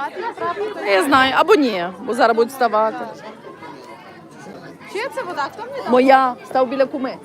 ставати на прапор? Я знаю, або ні, бо зараз будуть вставати. Чия це вода? Хто мені дав? Моя став біля куми.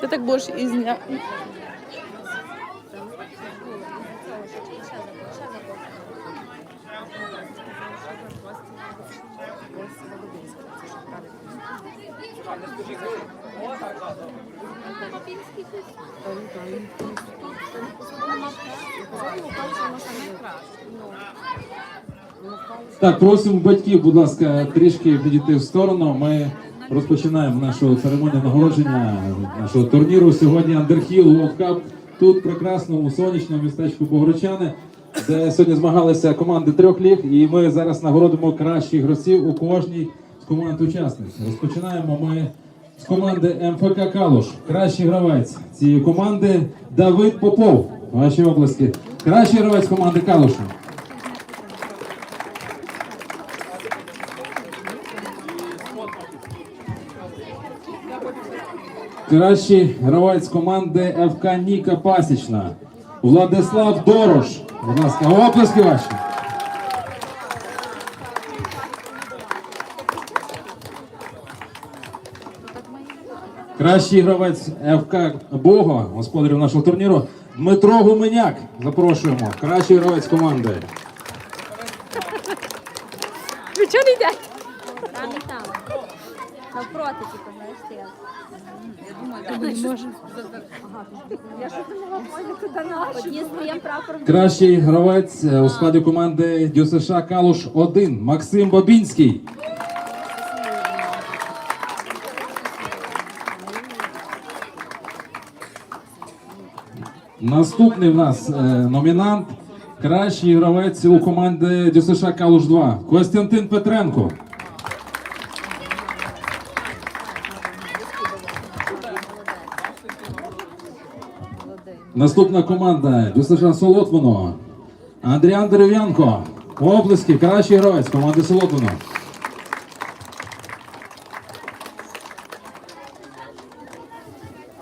Ти так будеш із дня. Так, просимо батьків, будь ласка, трішки відійти в сторону. Ми розпочинаємо нашу церемонію нагородження нашого турніру. Сьогодні Андерхіл World тут, прекрасному сонячному містечку Богородчани, де сьогодні змагалися команди трьох ліг, і ми зараз нагородимо кращих гравців у кожній з команд учасниць. Розпочинаємо ми з команди МФК Калуш. Кращий гравець цієї команди Давид Попов. Ваші обласки. Кращий гравець команди Калуша. Кращий гравець команди ФК Ніка Пасічна. Владислав Дорош. Будь ласка, оплески ваші. Кращий гравець ФК Бога, господарів нашого турніру, Дмитро Гуменяк. Запрошуємо. Кращий гравець команди. Ви чого не йдете? Навпроти, типу, знаєш, ти. Одні з твоїм прапором. Кращий гравець е, у складі команди ДЮСШ Калуш 1 Максим Бабінський. Наступний в нас е, номінант. Кращий гравець у команди ДЮСШ Калуш 2 Костянтин Петренко. Наступна команда ДЮСШ Солотвино. Андріан Дерев'янко. Облески, кращий гравець команди Солотвино.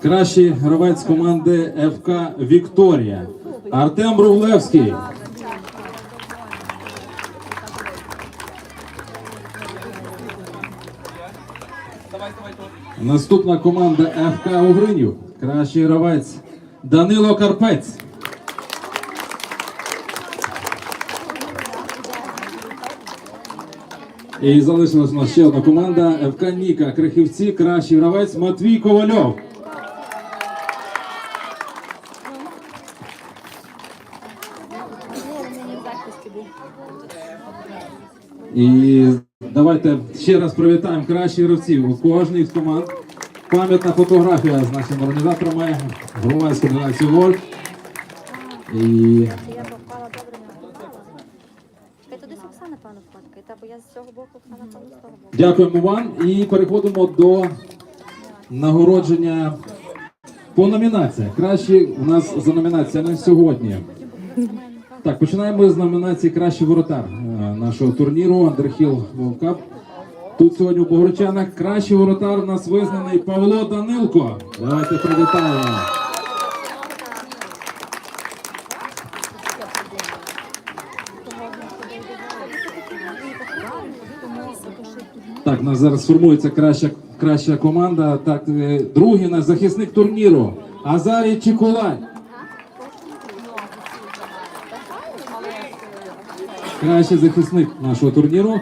Кращий гравець команди ФК Вікторія. Артем Руглевський. Наступна команда ФК Угринів. Кращий гравець Данило Карпець. І залишилась у нас ще одна команда ФК Ніка. Крихівці, кращий гравець Матвій Ковальов. І давайте ще раз привітаємо кращих гравців у кожній з команд. Пам'ятна фотографія з нашими організаторами громадської організації Вольт. І дякуємо вам. І переходимо до нагородження по номінаціях. Кращі у нас за номінаціями сьогодні. Так, починаємо з номінації Кращий воротар е, нашого турніру Андерхіл Cup. Тут сьогодні у Богородчанах кращий воротар у нас визнаний Павло Данилко. Давайте привітаємо. Так, у нас зараз формується краща, краща команда. Так, е, другий наш захисник турніру. Азарій Чікулай. Кращий захисник нашого турніру.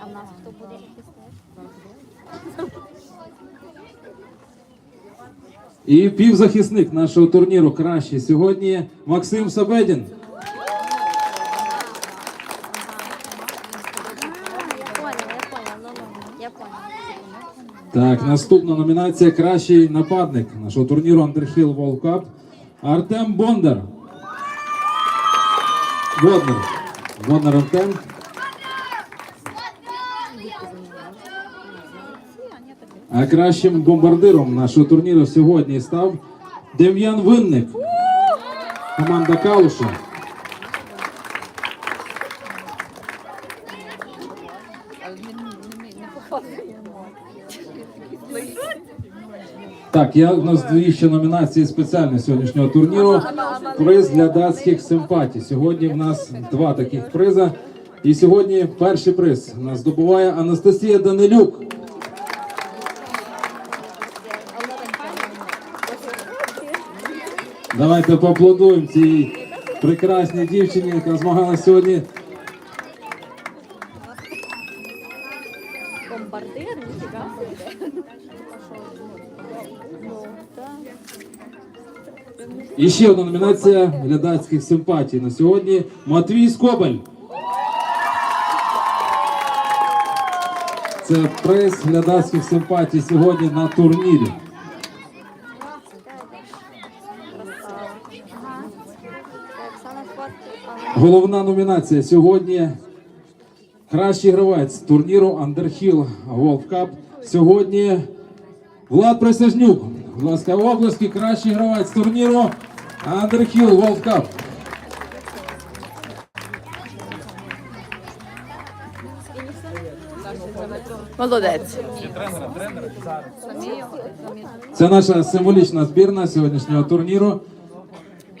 А в нас хто буде захисник? І півзахисник нашого турніру кращий сьогодні Максим Сабедін. Так, наступна номінація Кращий нападник нашого турніру Underhill World Cup Артем Бондар. Бондар. Бондар Артем. Ні, ні, таке. А кращим бомбардиром нашого турніру сьогодні став Дем'ян Винник. Команда Калуша. Так, я у нас дві ще номінації спеціальні сьогоднішнього турніру. Приз для датських симпатій. Сьогодні в нас два таких приза. І сьогодні перший приз нас здобуває Анастасія Данилюк. Давайте поаплодуємо цій прекрасній дівчині, яка змагалася сьогодні. Бомбардир, ніфіга. І ще одна номінація глядацьких симпатій на сьогодні. Матвій Скобель. Це приз глядацьких симпатій сьогодні на турнірі. Красава. Ага. Так, Оксана фотки. Ага. Головна номінація сьогодні. Кращий гравець турніру Underhill World Cup. Сьогодні Влад Присяжнюк. Будь ласка, обласки, кращий гравець турніру Underhill World Cup. Молодець. Це наша символічна збірна сьогоднішнього турніру.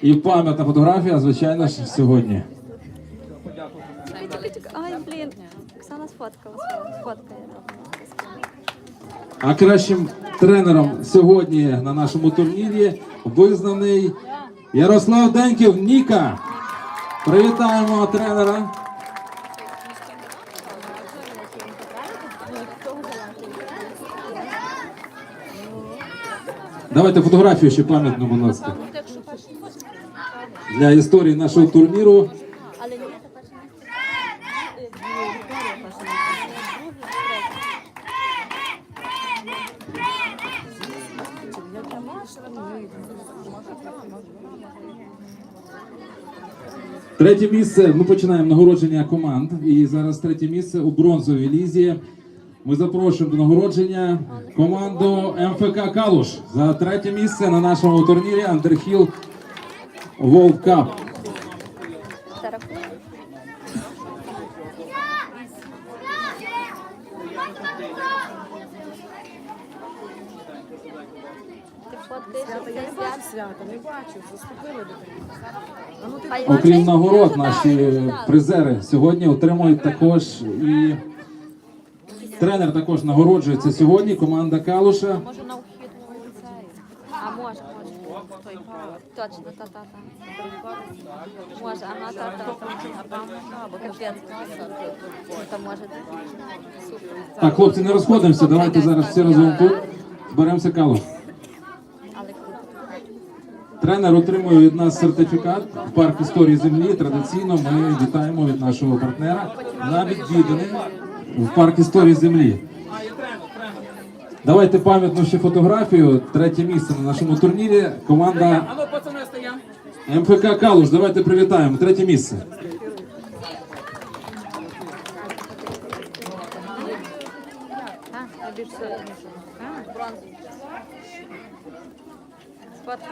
І пам'ятна фотографія, звичайно ж, сьогодні. Ай, блін. Оксана сфоткала. Сфоткає. А кращим тренером сьогодні на нашому турнірі визнаний Ярослав Деньків Ніка. Привітаємо тренера. Давайте фотографію ще пам'ятну, будь ласка. Для історії нашого турніру. Третє місце. Ми починаємо нагородження команд. І зараз третє місце у бронзовій лізі. Ми запрошуємо до нагородження команду МФК Калуш за третє місце на нашому турнірі Underhill Тебе. Окрім нагород, наші призери сьогодні отримують також і тренер також нагороджується сьогодні. Команда Калуша. Може на вхід у цей. А може, може. Точно, та, та, та. Може, ага, та, та, та. Капець. Ну, то може. Супер. Так, хлопці, не розходимося. Давайте зараз всі разом тут зберемося. Але круто. Тренер отримує від нас сертифікат в парк історії землі. Традиційно ми вітаємо від нашого партнера на відвідини в парк історії землі. Давайте пам'ятну ще фотографію. Третє місце на нашому турнірі. Команда МФК Калуш. Давайте привітаємо. Третє місце. А, тобі ж все. А, бронзу. Сфоткай.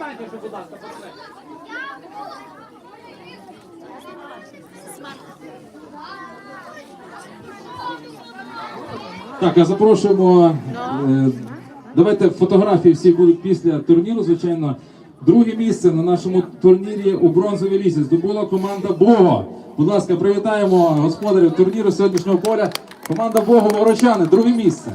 Е, і кубок, будь ласка. Так, а запрошуємо. е, Давайте фотографії всі будуть після турніру, звичайно. Друге місце на нашому турнірі у бронзовій лісі здобула команда Бого. Будь ласка, привітаємо господарів турніру сьогоднішнього поля. Команда Бого Ворочани, друге місце.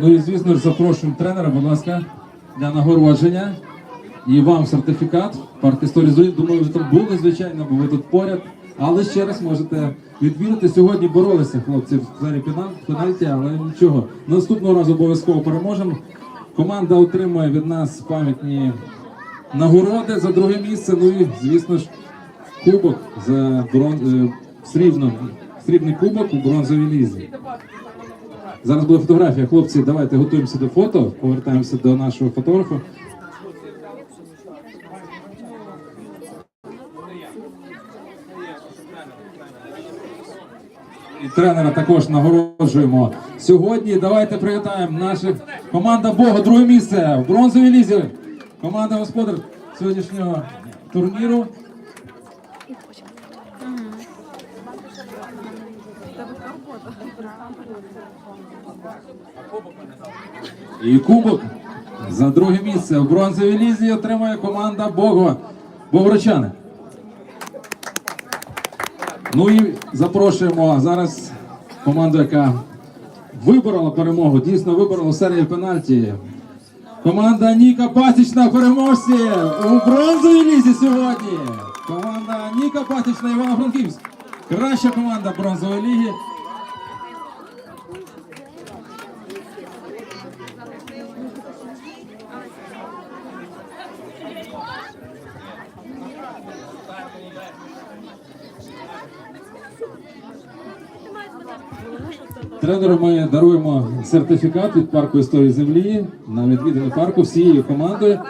Ну і звісно ж запрошуємо тренера, будь ласка, для нагородження. І вам сертифікат. Парк історії. Думаю, ви тут були, звичайно, бо ви тут поряд. Але ще раз можете відвідати. Сьогодні боролися хлопці в залі пенальті, але нічого. Наступного разу обов'язково переможемо. Команда отримує від нас пам'ятні нагороди за друге місце. Ну і, звісно ж, кубок за брон... е, срібний кубок у бронзовій лізі. Зараз буде фотографія. Хлопці, давайте готуємося до фото, повертаємося до нашого фотографа. І тренера також нагороджуємо. Сьогодні давайте привітаємо нашу команда Бога, друге місце в бронзовій лізі. Команда господар сьогоднішнього турніру. І кубок за друге місце в бронзовій лізі отримує команда Богова. Богородчани. Ну і запрошуємо зараз команду, яка виборола перемогу, дійсно виборола серію пенальті. Команда Ніка Пасічна переможці у бронзовій лізі сьогодні. Команда Ніка Пасічна Івано-Франківськ. Краща команда бронзової ліги. Тренеру ми даруємо сертифікат від парку історії землі на відвідини парку всією командою.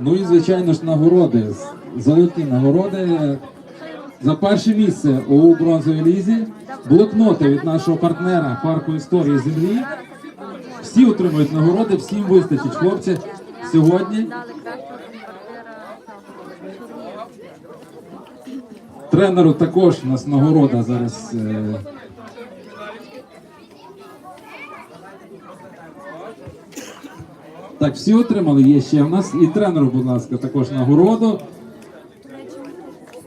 Ну і звичайно ж нагороди. Золоті нагороди за перше місце у бронзовій лізі. Блокноти від нашого партнера парку історії землі. Всі отримують нагороди, всім вистачить хлопці. Сьогодні тренеру також у нас нагорода зараз. Так, всі отримали. Є ще в нас. І тренеру, будь ласка, також нагороду.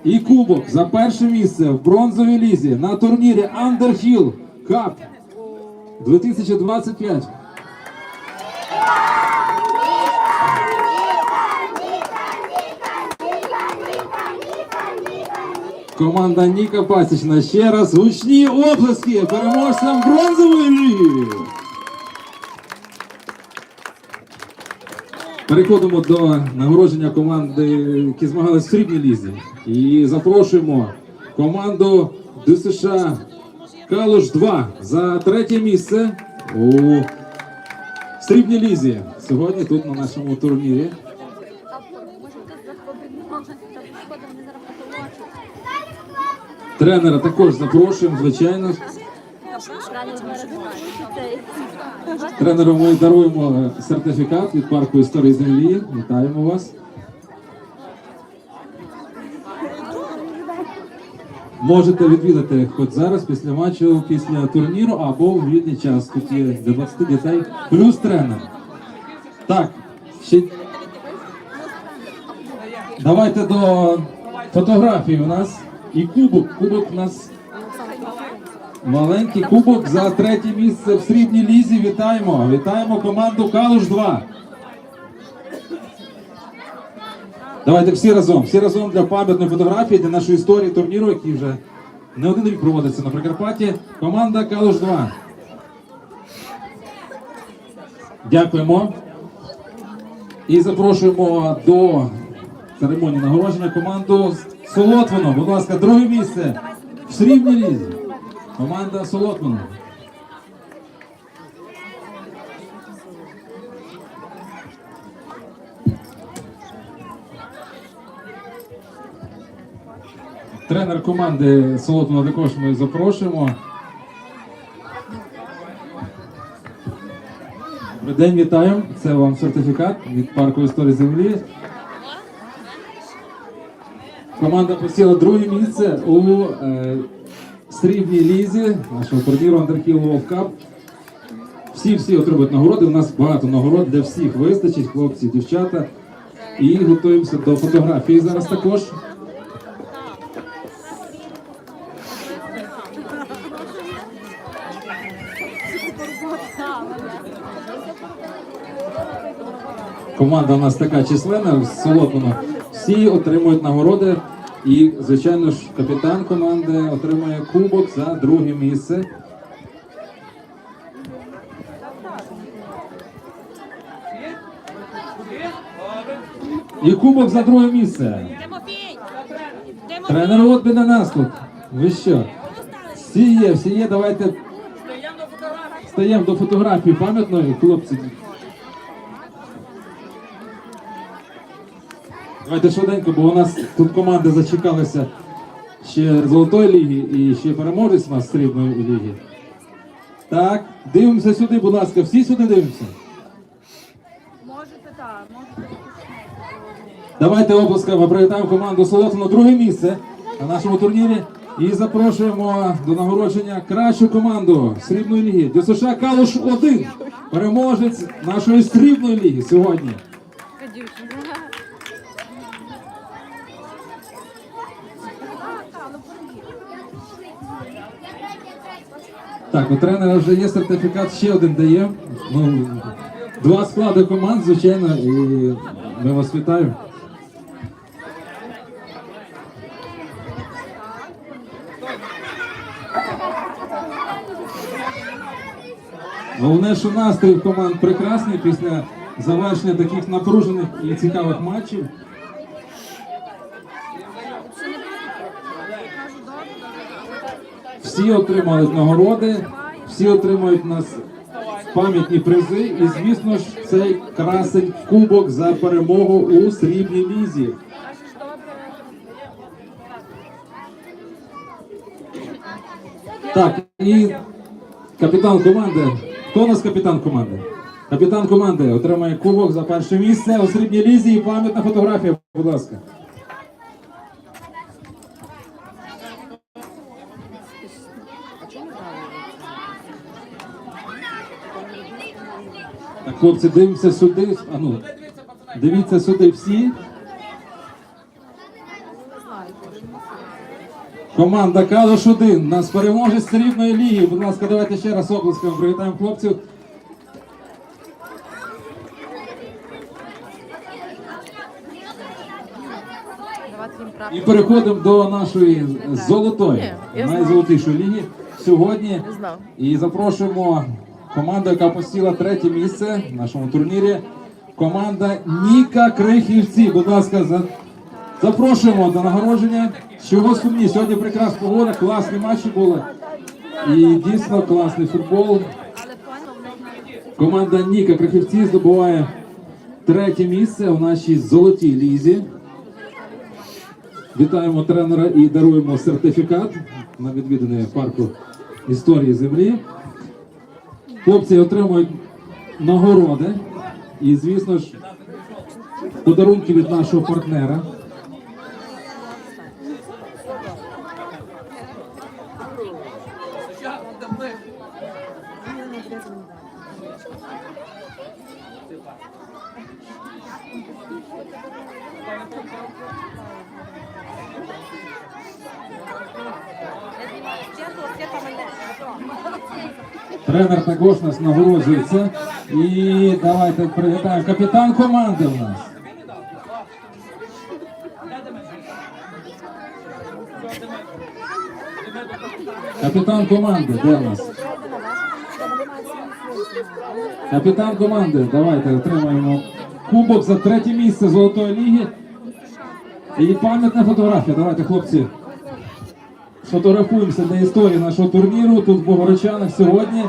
І кубок за перше місце в бронзовій лізі на турнірі Underhill Cup 2025. Команда Ніка Пасічна. Ще раз гучні оплески переможцям бронзової ліги. Переходимо до нагородження команди, які змагалися в срібній лізі. І запрошуємо команду ДСШ Калуш 2 за третє місце у срібній лізі. Сьогодні тут на нашому турнірі. Тренера також запрошуємо, звичайно. Тренеру ми даруємо е, сертифікат від парку історії землі. Вітаємо вас. Можете відвідати хоч зараз після матчу, після турніру або в вільний час. Тут є до 20 дітей, плюс тренер. Так, ще давайте до фотографії у нас і кубок. Кубок у нас Маленький кубок за третє місце в срібній лізі. Вітаємо! Вітаємо команду Калуш 2. Давайте всі разом, всі разом для пам'ятної фотографії, для нашої історії турніру, який вже не один рік проводиться на Прикарпатті. Команда Калуш 2. Дякуємо. І запрошуємо до церемонії нагородження команду Солотвино. Будь ласка, друге місце в срібній лізі. Команда Солотвино. Тренер команди Солотвино також ми запрошуємо. Добрий день, вітаю. Це вам сертифікат від парку історії землі. Команда посіла друге місце у е, срібній лізі нашого турніру Underhill World Cup. Всі всі отримують нагороди. У нас багато нагород для всіх вистачить, хлопці, дівчата. І готуємося до фотографії зараз також. Команда у нас така численна, з Солотвино. Всі отримують нагороди. І, звичайно ж, капітан команди отримує кубок за друге місце. І кубок за друге місце. Тренер от би на нас тут. Ви що? Всі є, всі є, давайте стаємо до фотографії пам'ятної, хлопці. Давайте швиденько, бо у нас тут команди зачекалися ще Золотої ліги і ще переможець у нас срібної ліги. Так, дивимося сюди, будь ласка, всі сюди дивимося. Можете так, можете. Давайте оплесками привітаємо команду Солотвино друге місце на нашому турнірі. І запрошуємо до нагородження кращу команду срібної ліги. ДЮСШ Калуш 1 переможець нашої срібної ліги сьогодні. Така дівчинка. Так, у тренера вже є сертифікат, ще один дає. Ну, два склади команд, звичайно, і ми вас вітаємо. Головне, що настрій команд прекрасний після завершення таких напружених і цікавих матчів. Всі отримали нагороди, всі отримують нас пам'ятні призи. І, звісно ж, цей красень кубок за перемогу у срібній лізі. Так, і капітан команди. Хто у нас капітан команди? Капітан команди отримає кубок за перше місце у срібній лізі і пам'ятна фотографія, будь ласка. Так, хлопці, дивимося сюди. А ну, дивіться сюди всі. Команда Калуш 1 нас переможець срібної ліги. Будь ласка, давайте ще раз оплесками привітаємо хлопців. І переходимо до нашої золотої, найзолотішої ліги сьогодні. І запрошуємо команду, яка посіла третє місце в нашому турнірі. Команда Ніка Крихівці. Будь ласка, за... запрошуємо до нагородження. Чого сумні? Сьогодні прекрасна погода, класні матчі були. І дійсно класний футбол. Команда Ніка Крихівці здобуває третє місце у нашій золотій лізі. Вітаємо тренера і даруємо сертифікат на відвідини парку історії землі. Хлопці отримують нагороди і, звісно ж, подарунки від нашого партнера. Тренер також нас. І давайте привітаємо капітан команди у нас. Капітан команди, де у нас? Капітан команди, давайте отримаємо кубок за третє місце Золотої ліги. І пам'ятна фотографія. Давайте, хлопці, фотографуємося для історії нашого турніру тут в Богородчанах сьогодні.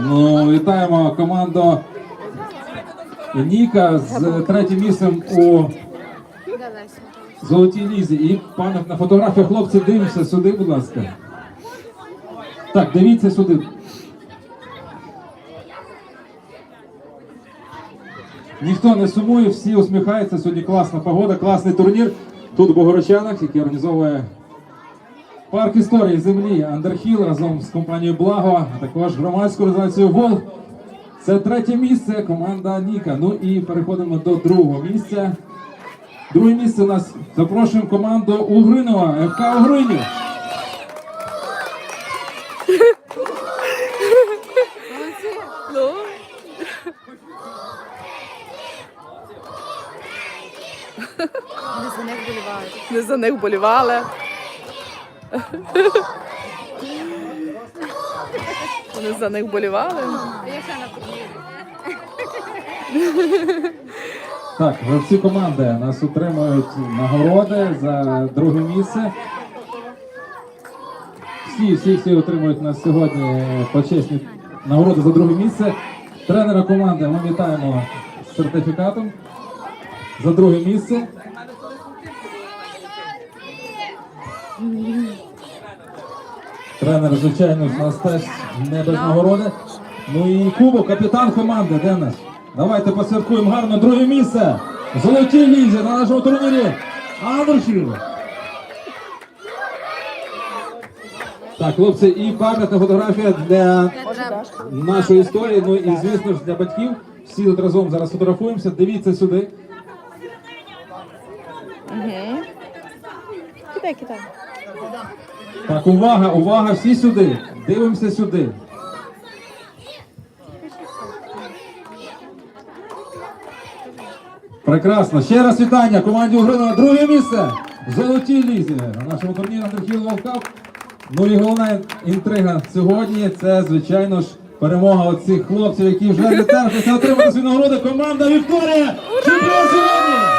Ну, вітаємо команду Ніка з третім місцем у Золотій лізі. І пам'ятна фотографія. Хлопці, дивимося сюди, будь ласка. Так, дивіться сюди. Ніхто не сумує, всі усміхаються. Сьогодні класна погода, класний турнір. Тут в Богородчанах, який організовує парк історії землі Андерхіл разом з компанією Благо, а також громадською організацією Волк. Це третє місце, команда Ніка. Ну і переходимо до другого місця. Друге місце у нас запрошуємо команду Угринова, ФК Угринів. Вони за них болівають. Не за них болівали. Вони за них болівали. Так, всі команди нас отримують нагороди за друге місце. Всі, всі, всі отримують нас сьогодні почесні нагороди за друге місце. Тренера команди ми вітаємо з сертифікатом за друге місце. Тренер, звичайно, у нас не без нагороди. Ну і Кубок, капітан команди, де наш? Давайте посвяткуємо гарно друге місце. Золотій лізі на нашому турнірі. Андрушів. Так, хлопці, і пам'ятна фотографія для нашої історії. Ну і звісно ж для батьків. Всі тут разом зараз фотографуємося. Дивіться сюди. Кидай, кидай. Так, увага, увага, всі сюди. Дивимося сюди. Прекрасно. Ще раз вітання команді Угринова. Друге місце в золотій лізі на нашому турнірі Андерхіл Волкап. Ну і головна інтрига сьогодні це, звичайно ж, перемога оцих хлопців, які вже не терпляться отримати свої нагороди. Команда Вікторія! Чемпіон сьогодні!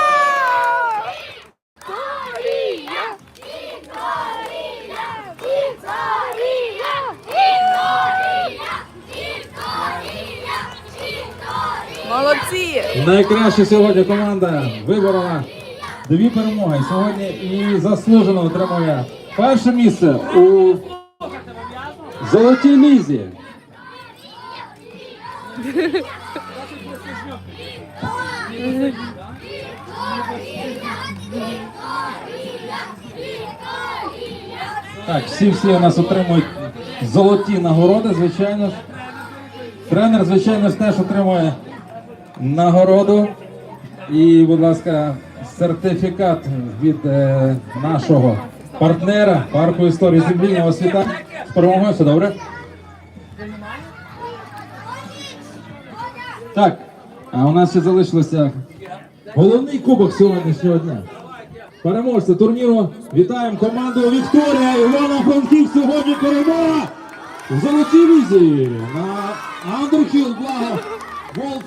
Найкраща сьогодні команда виборола дві перемоги. Сьогодні і заслужено отримує перше місце у золотій лізі. Так, всі всі у нас отримують золоті нагороди, звичайно ж. Тренер, звичайно ж, теж отримує нагороду. І, будь ласка, сертифікат від е, нашого партнера парку історії землі. Вітаю. З перемогою, все добре? Так, а у нас ще залишилося головний кубок сьогоднішнього дня. Переможця турніру. Вітаємо команду Вікторія Івана Франків. Сьогодні перемога в золотій лізі на Андерхіл Благо Волк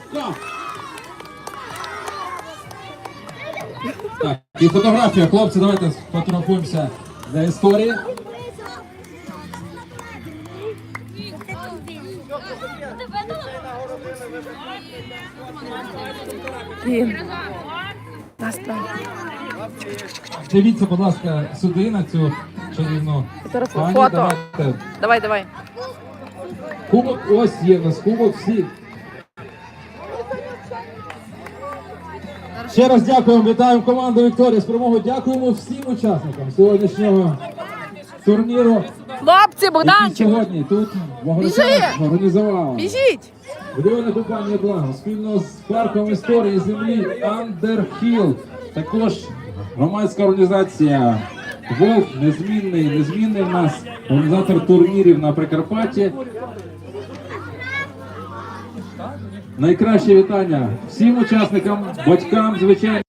Так, і фотографія, хлопці, давайте сфотографуємося для історії. Дивіться, будь ласка, сюди на цю чарівну пані. Фото. Давайте. Давай, давай. Кубок, ось є в нас кубок, всі. Ще раз дякуємо, вітаємо команду Вікторія з перемогою. Дякуємо всім учасникам сьогоднішнього турніру, Хлопці, Богданчик! сьогодні тут в Огородах організував. Біжіть! Будівельна компанія Благо спільно з парком історії землі Андерхіл. Також громадська організація Волк незмінний, незмінний в нас організатор турнірів на Прикарпатті. Найкраще вітання всім учасникам, батькам, звичайно.